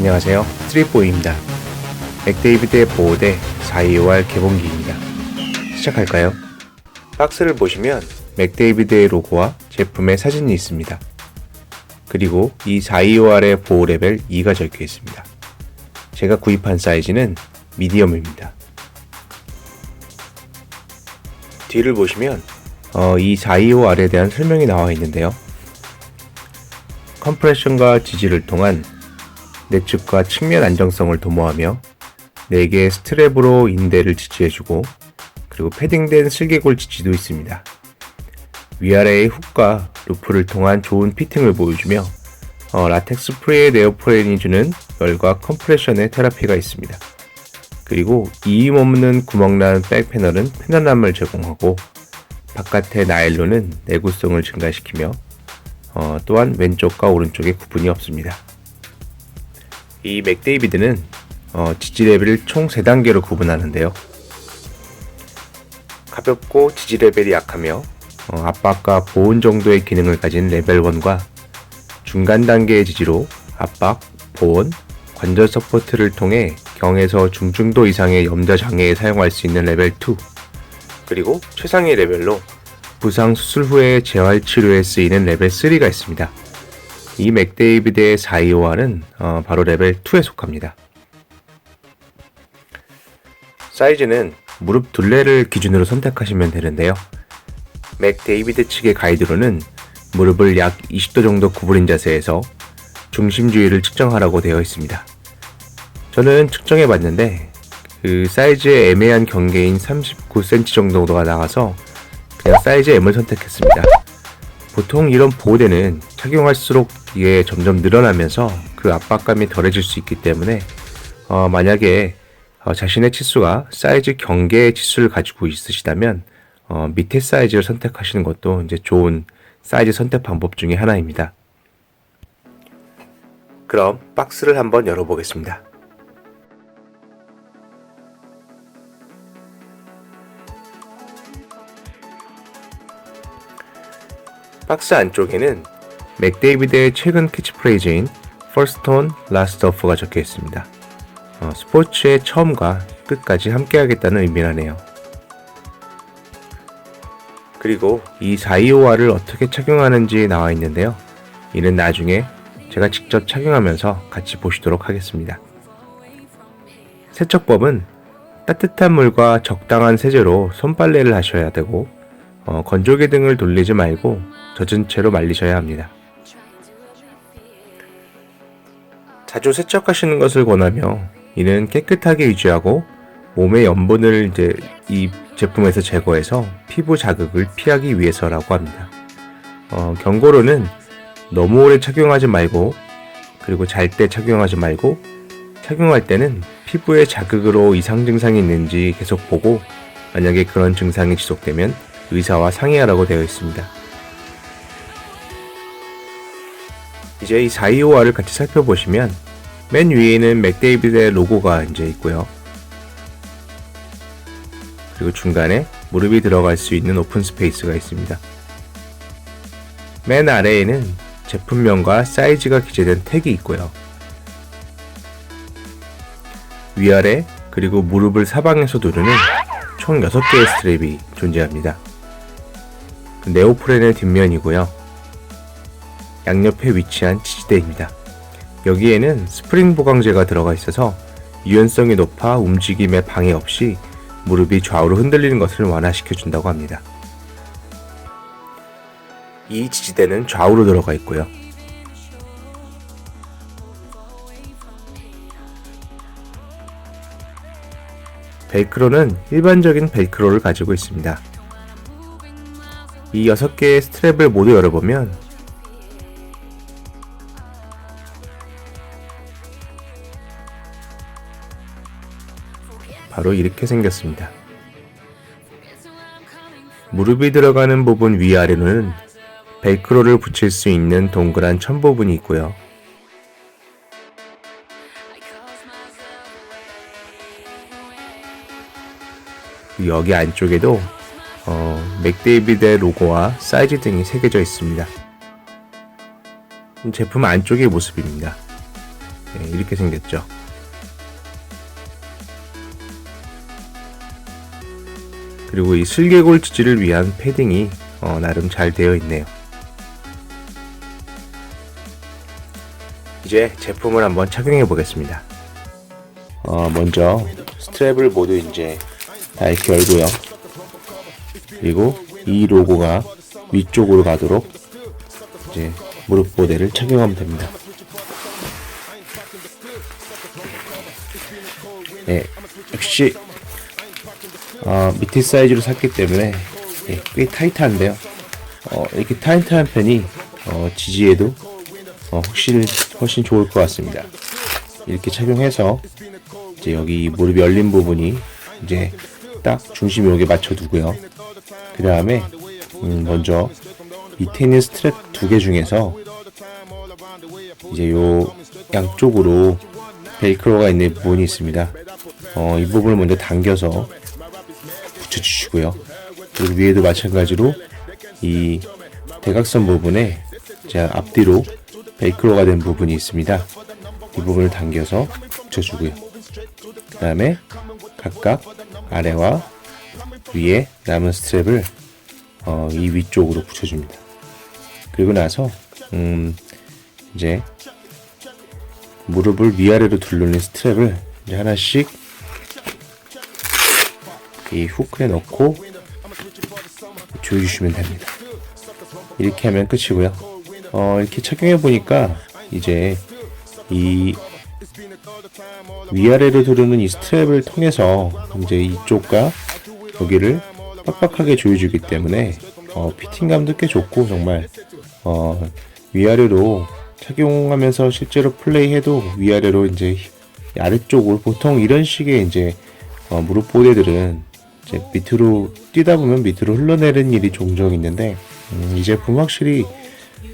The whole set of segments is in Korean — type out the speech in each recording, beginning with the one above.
안녕하세요. 스트릿보이입니다. 맥데이비드의 보호대 425R 개봉기입니다. 시작할까요? 박스를 보시면 맥데이비드의 로고와 제품의 사진이 있습니다. 그리고 이 425R의 보호 레벨 2가 적혀 있습니다. 제가 구입한 사이즈는 미디엄입니다. 뒤를 보시면 어, 이 425R에 대한 설명이 나와 있는데요. 컴프레션과 지지를 통한 내측과 측면 안정성을 도모하며 4개의 스트랩으로 인대를 지지해주고 그리고 패딩된 슬개골 지지도 있습니다. 위아래의 훅과 루프를 통한 좋은 피팅을 보여주며 어, 라텍스 프리의 네오프렌이 주는 열과 컴프레션의 테라피가 있습니다. 그리고 이임 없는 구멍난 백 패널은 편안함을 제공하고 바깥의 나일론은 내구성을 증가시키며 어, 또한 왼쪽과 오른쪽에 구분이 없습니다. 이 맥데이비드는 어, 지지 레벨을 총 3단계로 구분하는데요. 가볍고 지지 레벨이 약하며 어, 압박과 보온 정도의 기능을 가진 레벨 1과 중간 단계의 지지로 압박, 보온, 관절 서포트를 통해 경에서 중증도 이상의 염좌 장애에 사용할 수 있는 레벨 2 그리고 최상의 레벨로 부상 수술 후에 재활 치료에 쓰이는 레벨 3가 있습니다. 이 맥데이비드의 425R은 어, 바로 레벨 2에 속합니다. 사이즈는 무릎 둘레를 기준으로 선택하시면 되는데요. 맥데이비드 측의 가이드로는 무릎을 약 20도 정도 구부린 자세에서 중심 주위를 측정하라고 되어 있습니다. 저는 측정해 봤는데 그 사이즈의 애매한 경계인 39cm 정도가 나가서 그냥 사이즈 M을 선택했습니다. 보통 이런 보호대는 착용할수록 이게 점점 늘어나면서 그 압박감이 덜해질 수 있기 때문에 어, 만약에 어, 자신의 치수가 사이즈 경계의 치수를 가지고 있으시다면 어, 밑에 사이즈를 선택하시는 것도 이제 좋은 사이즈 선택 방법 중에 하나입니다. 그럼 박스를 한번 열어보겠습니다. 박스 안쪽에는 맥데이비드의 최근 캐치프레이즈인 First on, Last off가 적혀 있습니다. 어, 스포츠의 처음과 끝까지 함께하겠다는 의미라네요. 그리고 이 425R을 어떻게 착용하는지 나와 있는데요. 이는 나중에 제가 직접 착용하면서 같이 보시도록 하겠습니다. 세척법은 따뜻한 물과 적당한 세제로 손빨래를 하셔야 되고 어, 건조기 등을 돌리지 말고 젖은 채로 말리셔야 합니다. 자주 세척하시는 것을 권하며 이는 깨끗하게 유지하고 몸의 염분을 이제 이 제품에서 제거해서 피부 자극을 피하기 위해서라고 합니다. 어, 경고로는 너무 오래 착용하지 말고 그리고 잘 때 착용하지 말고 착용할 때는 피부에 자극으로 이상 증상이 있는지 계속 보고 만약에 그런 증상이 지속되면 의사와 상의하라고 되어 있습니다. 이제 이 425R을 같이 살펴보시면 맨 위에는 맥데이비드의 로고가 이제 있고요. 그리고 중간에 무릎이 들어갈 수 있는 오픈 스페이스가 있습니다. 맨 아래에는 제품명과 사이즈가 기재된 택이 있고요. 위아래 그리고 무릎을 사방에서 누르는 총 6개의 스트랩이 존재합니다. 네오프렌의 뒷면이고요. 양옆에 위치한 지지대입니다. 여기에는 스프링 보강제가 들어가 있어서 유연성이 높아 움직임에 방해 없이 무릎이 좌우로 흔들리는 것을 완화시켜 준다고 합니다. 이 지지대는 좌우로 들어가 있고요. 벨크로는 일반적인 벨크로를 가지고 있습니다. 이 6개의 스트랩을 모두 열어보면 바로 이렇게 생겼습니다. 무릎이 들어가는 부분 위아래로는 벨크로를 붙일 수 있는 동그란 천 부분이 있고요. 여기 안쪽에도 어, 맥데이비드의 로고와 사이즈 등이 새겨져 있습니다. 제품 안쪽의 모습입니다. 네, 이렇게 생겼죠. 그리고 이 슬개골 지지를 위한 패딩이 어, 나름 잘 되어 있네요. 이제 제품을 한번 착용해 보겠습니다. 어, 먼저 스트랩을 모두 이제 다 이렇게 열고요. 그리고 이 로고가 위쪽으로 가도록 이제 무릎 보대를 착용하면 됩니다. 네, 역시 어, 밑에 사이즈로 샀기 때문에 예, 꽤 타이트한데요. 어, 이렇게 타이트한 편이 어, 지지에도 어, 훨씬 훨씬 좋을 것 같습니다. 이렇게 착용해서 이제 여기 무릎 열린 부분이 이제 딱 중심 여기에 맞춰 두고요. 그 다음에 음, 먼저 밑에 있는 스트랩 두 개 중에서 이제 요 양쪽으로 벨크로가 있는 부분이 있습니다. 어, 이 부분을 먼저 당겨서 붙여주시고요. 그리고 위에도 마찬가지로 이 대각선 부분에 제 앞뒤로 베이크로가 된 부분이 있습니다. 이 부분을 당겨서 붙여주고요. 그 다음에 각각 아래와 위에 남은 스트랩을 어, 이 위쪽으로 붙여줍니다. 그리고 나서 음, 이제 무릎을 위아래로 둘러는 스트랩을 이제 하나씩 이 후크에 넣고 조여주시면 됩니다. 이렇게 하면 끝이고요. 어, 이렇게 착용해 보니까 이제 이 위아래로 두르는 이 스트랩을 통해서 이제 이쪽과 여기를 빡빡하게 조여주기 때문에 어, 피팅감도 꽤 좋고 정말 어, 위아래로 착용하면서 실제로 플레이해도 위아래로 이제 아래쪽으로 보통 이런 식의 이제 어, 무릎 보대들은 이제 밑으로 뛰다 보면 밑으로 흘러내리는 일이 종종 있는데 음, 이 제품 확실히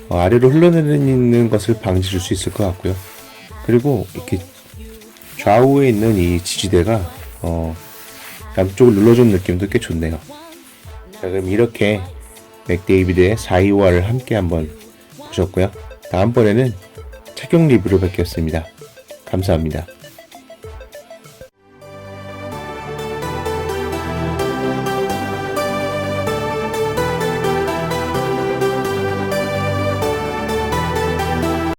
어, 아래로 흘러내리는 것을 방지 줄수 있을 것 같고요. 그리고 이렇게 좌우에 있는 이 지지대가 어, 양쪽을 눌러주는 느낌도 꽤 좋네요. 자 그럼 이렇게 맥데이비드의 425화를 함께 한번 보셨고요. 다음번에는 착용 리뷰로 뵙겠습니다. 감사합니다.